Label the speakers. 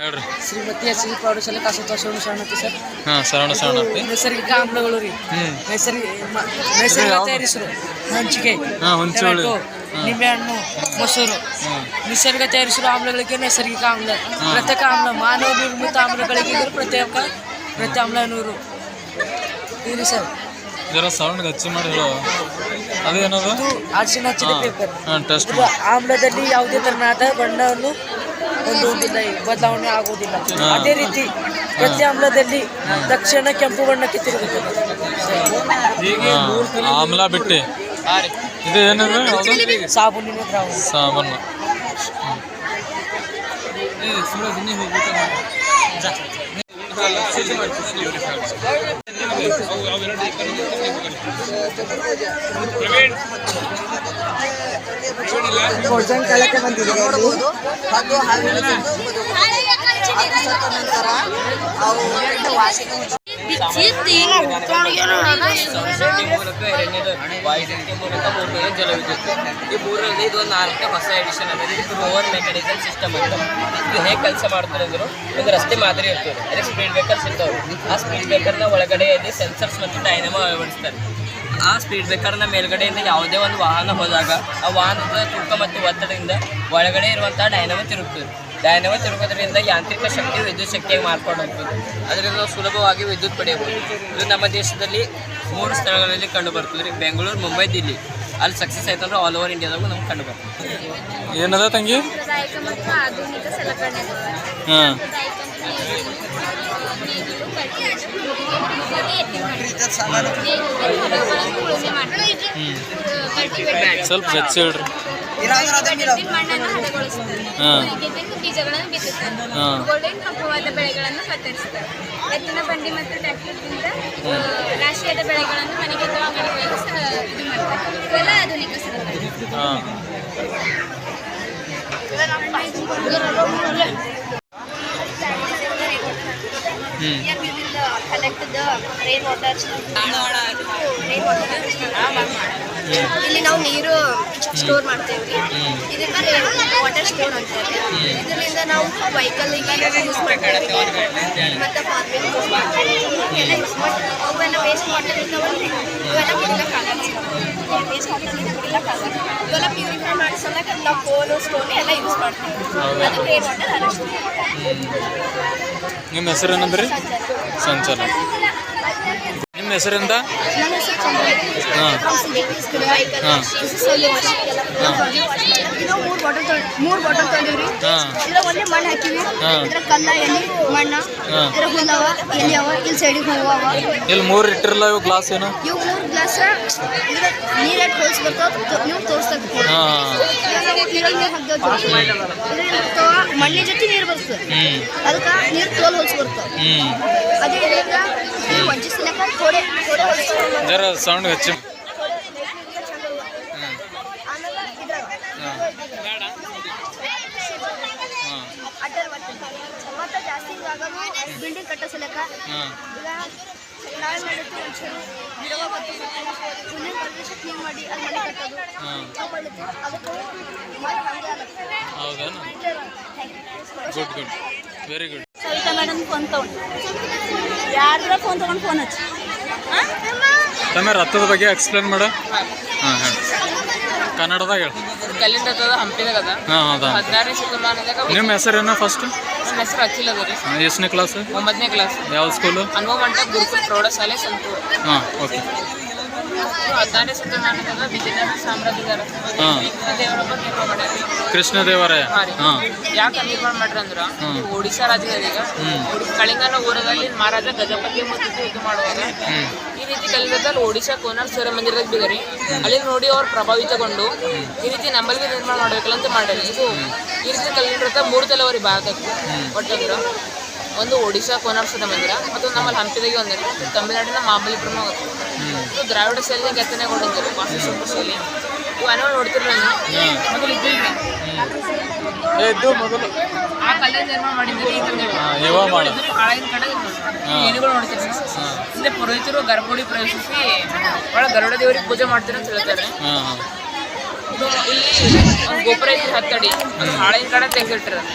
Speaker 1: ಹೇಳ್ರಿ.
Speaker 2: Shrimati S C ಪ್ರೌಢಶಾಲೆ ಕಾಸೋತ್ವ ಶರಣತಿ sir.
Speaker 1: ಹಾ ಶರಣ ಶರಣಾರ್ಥಿ
Speaker 2: ನೈಸರ್ಗಿಕ ಆಮ್ಲಗಳು ರೀ. ನೈಸರ್ಗಿಕ ನೈಸರ್ಗಿಕ ತಯಾರಿಸರು. ಹಂಚಿಕೆ
Speaker 1: ಹಾ, ಹುಂಚೋಳಿ.
Speaker 2: ನಿಂಬೆಹಣ್ಣು ಮೊಸರು. ನಿಸರ್ಗ ತಯಾರಿಸಿರುವ ಆಮ್ಲಗಳಿಗೆ ನೈಸರ್ಗಿಕ ಆಮ್ಲ. ಪ್ರತ್ಯೇಕ ಆಮ್ಲ ಮಾನವ ನಿರ್ಮಿತ ಆಮ್ಲಗಳಿಗೆ ಇದು ಪ್ರತ್ಯೇಕ ಆಮ್ಲ ನೂರು ಇದು ಸರ್.
Speaker 1: ಜರ ಸೌಂಡ್ ಹಚ್ಚಿ ಮಾಡಿ ಹೇಳು ಅದೇನದು?
Speaker 2: ಇದು ಅರಿಶಿನ ಹಚ್ಚಿದ
Speaker 1: ಹಾಂ.
Speaker 2: ಪೇಪರ್. ಆಮ್ಲದಲ್ಲಿ ಯಾವುದೇ ತರನಾದ ಬಣ್ಣವನ್ನು ಹೊಂದುವುದಿಲ್ಲ ಬದಲಾವಣೆ ಆಗುವುದಿಲ್ಲ.
Speaker 1: ಹಾ.
Speaker 2: ಅದೇ ರೀತಿ ಪ್ರತಿ ಆಮ್ಲದಲ್ಲಿ ತಕ್ಷಣ ಕೆಂಪು ಬಣ್ಣಕ್ಕೆ ತಿರುಗುತ್ತದೆ.
Speaker 1: ಹಾಂ. ಆಮ್ಲ ಬಿಟ್ಟು. ಇದು ಏನದು? ಯಾವುದು?
Speaker 2: ಸಾಬೂನಿನ ದ್ರಾವಣ
Speaker 1: ಸಾಬೂನು
Speaker 2: ಭೋಜನ ಕಾಲಕ್ಕೆ ಬಂದಿದೆ
Speaker 3: ನೋಡಬಹುದು ಹಾವಿನ ನಂತರ ಅವು ವಾಸಿಗೆ
Speaker 4: ಜಲವಿದ್ಯುತ್ ಈ ಮೂರರಲ್ಲಿ ಇದು ಒಂದು ನಾಲ್ಕನೇ ಹೊಸ ಎಡಿಷನ್ ಅಂದರೆ ಇದು ರೋವರ್ ಮೆಕ್ಯಾನಿಸಮ್ ಸಿಸ್ಟಮ್ ಅಂತ ಇದು ಹೇಗೆ ಕೆಲಸ ಮಾಡ್ತಾರೆ ಅಂದ್ರು ಒಂದು ರಸ್ತೆ ಮಾದರಿ ಇರ್ತದೆ ಅದೇ ಸ್ಪೀಡ್ ಬ್ರೇಕರ್ಸ್ ಇರ್ತವೆ ಆ ಸ್ಪೀಡ್ ಬ್ರೇಕರ್ನ ಒಳಗಡೆಯಲ್ಲಿ ಸೆನ್ಸರ್ಸ್ ಮತ್ತು ಡೈನಮೋ ಅಳವಡಿಸ್ತಾರೆ ಆ ಸ್ಪೀಡ್ ಬ್ರೇಕರ್ನ ಮೇಲ್ಗಡೆಯಿಂದ ಯಾವುದೇ ಒಂದು ವಾಹನ ಹೋದಾಗ ಆ ವಾಹನದ ತೂಕ ಮತ್ತು ಒತ್ತಡದಿಂದ ಒಳಗಡೆ ಇರುವಂಥ ಡೈನಮೋ ತಿರುಗ್ತದೆ ಡೈನಮೋ ತಿರುಗೋದ್ರಿಂದ ಯಾಂತ್ರಿಕ ಶಕ್ತಿ ವಿದ್ಯುತ್ ಶಕ್ತಿಯಾಗಿ ಮಾರ್ಪಾಡು ಹೋಗ್ತದೆ ಅದರಿಂದ ನಾವು ಸುಲಭವಾಗಿ ವಿದ್ಯುತ್ ಪಡೆಯಬಹುದು. ಇದು ನಮ್ಮ ದೇಶದಲ್ಲಿ ಮೂರು ಸ್ಥಳಗಳಲ್ಲಿ ಕಂಡು ಬರ್ತದೆ ರೀ ಬೆಂಗಳೂರು ಮುಂಬೈ ದಿಲ್ಲಿ. ಅಲ್ಲಿ ಸಕ್ಸಸ್ ಆಯ್ತಂದ್ರೆ ಆಲ್ ಓವರ್ ಇಂಡಿಯಾದಾಗ ನಮ್ಗೆ ಕಂಡು ಬರ್ತದೆ
Speaker 1: ಏನದ ತಂಗಿ? ಹಾಂ. ಸ್ವಲ್ಪ ಹೆಚ್ಚು ಹೇಳ್ರಿ.
Speaker 5: ಬೀಜಗಳನ್ನು ಗೋಲ್ಡನ್ ಕಪ್ಪುವಾದ ಬೆಳೆಗಳನ್ನು ಕತ್ತರಿಸುತ್ತಾರೆ ಎತ್ತಿನ ಬಂಡಿ ಮತ್ತು ಟ್ರ್ಯಾಕ್ಟರ್ದಿಂದ ಆ, ರಾಶಿಯಾದ ಬೆಳೆಗಳನ್ನು ಮನೆಗೆ ಅಥವಾ ಅಂಗಡಿಗಳಿಗೆ ಇದು ಮಾಡ್ತಾರೆ. ಇವೆಲ್ಲ ಆಧುನಿಕ
Speaker 1: ಹ್ಞೂ
Speaker 5: collect rain water rain water ಇಲ್ಲಿ ನಾವು ನೀರು ಸ್ಟೋರ್ ಮಾಡ್ತೇವ್ರಿ. ಇದಕ್ಕೆ ವಾಟರ್ ಸ್ಟೋರ್ ಅಂತೇವೆ ಇದರಿಂದ ನಾವು ವೆಹಿಕಲ್ ಯೂಸ್ ಮಾಡ್ತೇವೆ ಮತ್ತೆ ಫಾರ್ಮಿಂಗ್ ಯೂಸ್ ಮಾಡ್ತೇವೆ ಎಲ್ಲ ಯೂಸ್ ಮಾಡ್ತೇವೆ ಅವೆಲ್ಲ ವೇಸ್ಟ್ ಮಾಡೋದ್ರಿಂದ ಇವೆಲ್ಲ ಕುಡಿಯೋಕ್ಕಾಗಲ್ಲ ವೇಸ್ಟ್ ಕುಡಿಯೋಕ್ಕಾಗಲ್ಲ ಇವೆಲ್ಲ ಪ್ಯೂರಿಫೈ ಮಾಡಿಸೋದಾಗ ನಾವು ಕೋಲು ಸ್ಟೋನ್ ಎಲ್ಲ ಯೂಸ್ ಮಾಡ್ತೀವಿ. ಅದು ಗ್ರೇ ವಾಟರ್
Speaker 1: ನಿಮ್ಮ ಹೆಸರು ಏನಂದ್ರಿ? ಸಂಚಲ ನಿಮ್ಮ ಹೆಸರಿಂದ?
Speaker 5: ನನ್ನ ಹೆಸರು ಮೂರು ಬಾಟಲ್ ಮೂರು ಬಾಟಲ್ ತಂದೀವ್ರಿ
Speaker 1: ಹಾಂ.
Speaker 5: ಇದ್ರ ಒಂದೇ ಮಣ್ಣು ಹಾಕಿವಿ. ಕಲ್ಲ ಎಲ್ಲಿ ಮಣ್ಣ.
Speaker 1: ಹಾ.
Speaker 5: ಇದ್ರ ಹುಲ್ಲವ ಎಲ್ಲಿ ಅವ ಇಲ್ಲಿ ಸೈಡಿಗೆ ಹೂವು ಅವ.
Speaker 1: ಇಲ್ಲಿ ಮೂರು ಇಟ್ಟಿರಲ್ಲ ಇವು ಗ್ಲಾಸ್ ಏನು?
Speaker 5: ಇವು ಮೂರು ಗ್ಲಾಸ್ ನೀರ್ ನೀವು ನೀರಲ್ಲಿ ಹಾಕ್ದೇವ್ ಮಣ್ಣಿನ ಜೊತೆ ನೀರು ಬರ್ತದೆ. ಅದಕ್ಕೆ ನೀರು ತೋಲ್
Speaker 1: ಜರ ಸೌಂಡ್ ಹೆಚ್ಚು
Speaker 5: ಬಿಲ್ಡಿಂಗ್ ಮಾಡಿ ಅಲ್ಲಿ ಮನೆ ಕಟ್ಟೋದು
Speaker 1: ಹಾಂ
Speaker 5: ನಾವು ಮಾಡಿರ್ತೀವಿ ಅದಕ್ಕೆ ಮನೆ ಹಂಗೆ ಆಗುತ್ತೆ
Speaker 1: ಹೌದೇನು good good very good
Speaker 6: Savita madam phone ತಗೊಂಡು. ಯಾರ ಫೋನ್ ತಗೊಂಡು ಫೋನ್ ಹಚ್ಚಿ.
Speaker 1: ತಮ್ಮ ರಥದ ಬಗ್ಗೆ ಎಕ್ಸ್ಪ್ಲೇನ್ ಮಾಡ. ಹಾಂ ಹಾಂ. ಕನ್ನಡದಾಗ ಹೇಳು.
Speaker 4: ಹಂಪಿದಾಗ ಅದ
Speaker 1: ಹಾಂ ಹೌದಾ?
Speaker 4: ಹದಿನಾರನೇ ಶತಮಾನದಾಗ
Speaker 1: ನಿಮ್ಮ ಹೆಸರೇನು ಫಸ್ಟ್
Speaker 4: ನನ್ನ ಹೆಸರು ಅಖಿಲ್ ಅದ ರೀ.
Speaker 1: ಎಷ್ಟನೇ ಕ್ಲಾಸ್
Speaker 4: ಒಂಬತ್ತನೇ ಕ್ಲಾಸ್
Speaker 1: ಯಾವ ಸ್ಕೂಲು
Speaker 4: ಅನುಭವ ಮಂಟಪ ಗುರುಕುಲ ಪ್ರೌಢಶಾಲೆ ಸಂತೂರು.
Speaker 1: ಹಾಂ ಓಕೆ ಕೃಷ್ಣ ದೇವರಾಯ.
Speaker 4: ಯಾಕೆ ನಿರ್ಮಾಣ ಮಾಡ್ರಿ ಅಂದ್ರ. ಒಡಿಶಾ ರಾಜ್ಯದಲ್ಲಿ ಈಗ ಕಳಿಂಗನ ಊರದಲ್ಲಿ ಮಹಾರಾಜ ಗಜಪತಿ ಮತ್ತು ಇದು ಮಾಡುವಾಗ ಈ ರೀತಿ ಕಲಿತದಲ್ಲಿ ಒಡಿಶಾ ಕೋನಾರ್ ಸೂರ್ಯ ಮಂದಿರದ ಬಿದರಿ ಅಲ್ಲಿ ನೋಡಿ ಅವ್ರು ಪ್ರಭಾವಿತಗೊಂಡು ಈ ರೀತಿ ನಮ್ಮಲ್ಲಿ ನಿರ್ಮಾಣ ಮಾಡ್ಬೇಕಲ್ಲ ಅಂತ ಮಾಡ್ಯಾರ. ಇದು ಈ ರೀತಿ ಕಲಿತ ಮೂರು ತಲವರಿ ಭಾರತಕ್ಕೆ ಒಟ್ಟಂದ್ರ ಒಂದು ಒಡಿಶಾ ಕೋನಾರ್ ಸೂರ್ಯ ಮಂದಿರ ಮತ್ತು ನಮ್ಮಲ್ಲಿ ಹಂಪಿದಾಗೆ ಒಂದಿದೆ ತಮಿಳುನಾಡಿನ ಮಹಾಬಲಿಪುರಮ ಇದು ದ್ರಾವಿಡ ಶೈಲಿಯ ಕೆತ್ತನೆಗೊಂಡು ಅಂತಾರೆ ವಾಸ್ತುಶಿಲ್ಪ ಶೈಲಿ. ಇವು ಅನೋ ನೋಡ್ತಿರಲ್ಲ ಮೊದಲು
Speaker 1: ಎದ್ದು ಮೊದಲು.
Speaker 4: ಆ ಕಾಲದಲ್ಲಿ ನಿರ್ಮಾಣ ಮಾಡಿದ್ದೀರಿ ಈ ಕಾಲದಲ್ಲಿ
Speaker 1: ಹಾಂ
Speaker 4: ಆಳಿನ ಕಡೆ ಏನುಗಳು ಅಂದರೆ ಪುರೋಹಿತರು ಗರ್ಭಗುಡಿ ಪ್ರವೇಶಿಸಿ ಒಳ ಗರುಡ ದೇವರಿಗೆ ಪೂಜೆ ಮಾಡ್ತೀರ ಅಂತ ಹೇಳ್ತಾರೆ. ಇಲ್ಲಿ ಒಂದು ಗೋಪುರ ಐತಿ ಹತ್ತಡಿ. ಹಾಳಿನ ಕಡೆ ತೆಗೆದಿಟ್ಟಿರೋದು.